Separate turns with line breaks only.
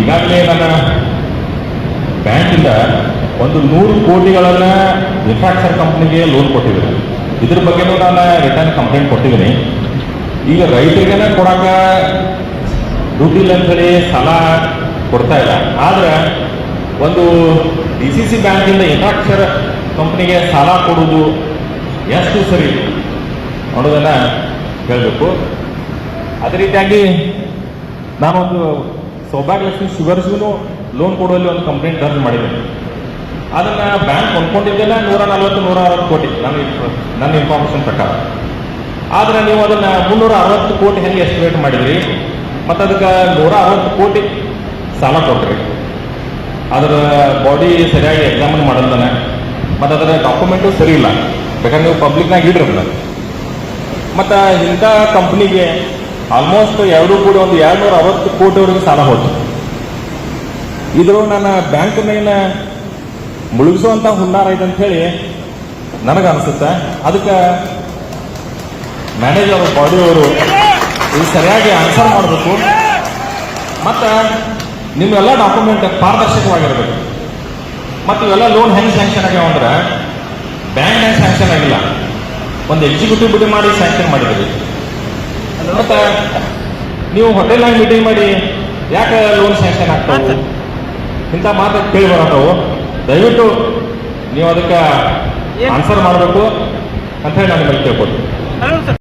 ಈಗಾಗಲೇ ನನ್ನ ಬ್ಯಾಂಕಿಂದ ಒಂದು ನೂರು ಕೋಟಿಗಳನ್ನು ಇನ್ಫ್ರಾಸ್ಟ್ರಕ್ಚರ್ ಕಂಪ್ನಿಗೆ ಲೋನ್ ಕೊಟ್ಟಿದ್ದೀನಿ ಇದ್ರ ಬಗ್ಗೆನೂ ನಾನು ರಿಟರ್ನ್ ಕಂಪ್ಲೇಂಟ್ ಕೊಟ್ಟಿದ್ದೀನಿ. ಈಗ ರೈತರಿಗೇನೆ ಕೊಡಾಕ ದುಡ್ಡಿಲ್ಲ ಅಂತೇಳಿ ಸಾಲ ಕೊಡ್ತಾ ಇಲ್ಲ. ಆದ್ರೆ ಒಂದು ಡಿ ಸಿ ಸಿ ಬ್ಯಾಂಕಿಂದ ಇನ್ಫ್ರಾಸ್ಟ್ರಕ್ಚರ್ ಕಂಪ್ನಿಗೆ ಸಾಲ ಕೊಡುವುದು ಎಷ್ಟು ಸರಿ ಅನ್ನೋದನ್ನ ಹೇಳಬೇಕು. ಅದೇ ರೀತಿಯಾಗಿ ನಾನೊಂದು ಸೌಭಾಗ್ಯಲಕ್ಷ್ಮಿ ಶುಗರ್ಸ್ಗೂ ಲೋನ್ ಕೊಡುವಲ್ಲಿ ಒಂದು ಕಂಪ್ಲೇಂಟ್ ದರ್ಜ್ ಮಾಡಿದೆ. ಅದನ್ನ ಬ್ಯಾಂಕ್ ಕೊಂಡ್ಕೊಂಡಿದ್ದೆಲ್ಲ ನೂರ ನಲ್ವತ್ತು, ನೂರ ಅರವತ್ತು ಕೋಟಿ, ನನ್ನ ನನ್ನ ಇನ್ಫಾರ್ಮೇಶನ್ ಪ್ರಕಾರ. ಆದ್ರೆ ನೀವು ಅದನ್ನ ಮುನ್ನೂರ ಅರವತ್ತು ಕೋಟಿ ಹೆಂಗೆ ಎಸ್ಟಿಮೇಟ್ ಮಾಡಿದ್ರಿ? ಮತ್ತು ಅದಕ್ಕೆ ನೂರ ಅರವತ್ತು ಕೋಟಿ ಸಾಲ ಕೊಟ್ರಿ. ಅದರ ಬಾಡಿ ಸರಿಯಾಗಿ ಎಕ್ಸಾಮಿನ್ ಮಾಡಲ್ದಾನೆ ಮತ್ತು ಅದರ ಡಾಕ್ಯುಮೆಂಟು ಸರಿ ಇಲ್ಲ. ಬೇಕಾದ್ರೆ ನೀವು ಪಬ್ಲಿಕ್ನಾಗ ಇಡ್ರಿ ಅದನ್ನ. ಮತ್ತು ಇಂಥ ಕಂಪ್ನಿಗೆ ಆಲ್ಮೋಸ್ಟ್ ಎರಡು ಕೂಡ ಒಂದು ಎರಡು ನೂರ ಅರವತ್ತು ಕೋಟಿವರೆಗೂ ಸಾಲ ಹೋಯ್ತು. ಇದ್ರ ನನ್ನ ಬ್ಯಾಂಕ್ನೇನ ಮುಳುಗಿಸುವಂತ ಹುನ್ನಾರ ಐತೆ ಅಂತ ಹೇಳಿ ನನಗೆ ಅನಿಸುತ್ತೆ ಅದಕ್ಕೆ ಮ್ಯಾನೇಜರ್ ಬಾಡಿ ಅವರು ಇದು ಸರಿಯಾಗಿ ಆನ್ಸರ್ ಮಾಡಬೇಕು. ಮತ್ತು ನಿಮ್ಮೆಲ್ಲ ಡಾಕ್ಯುಮೆಂಟ್ ಪಾರದರ್ಶಕವಾಗಿರಬೇಕು. ಮತ್ತು ಇವೆಲ್ಲ ಲೋನ್ ಹೆಂಗೆ ಸ್ಯಾಂಕ್ಷನ್ ಆಗ್ಯಾವ ಅಂದ್ರೆ ಬ್ಯಾಂಕ್ನಾಗ ಸ್ಯಾಂಕ್ಷನ್ ಆಗಿಲ್ಲ. ಒಂದು ಎಕ್ಸಿಕ್ಯೂಟಿವ್ ಬಿಡಿ ಮಾಡಿ ಸ್ಯಾಂಕ್ಷನ್ ಮಾಡಿದ್ರಿ. ಮತ್ತು ನೀವು ಹೋಟೆಲ್ನಾಗ ಮೀಟಿಂಗ್ ಮಾಡಿ ಯಾಕೆ ಲೋನ್ ಸ್ಯಾಂಕ್ಷನ್ ಆಗ್ತಾವೆ ಇಂಥ ಮಾತು ಕೇಳಿ ಬರತ್ತವು ದಯವಿಟ್ಟು ನೀವು ಅದಕ್ಕೆ ಆನ್ಸರ್ ಮಾಡಬೇಕು ಅಂತ ಹೇಳಿ ನಾನು ನಿಮ್ಮಲ್ಲಿ ಕೇಳ್ಕೊಡ್ತೀನಿ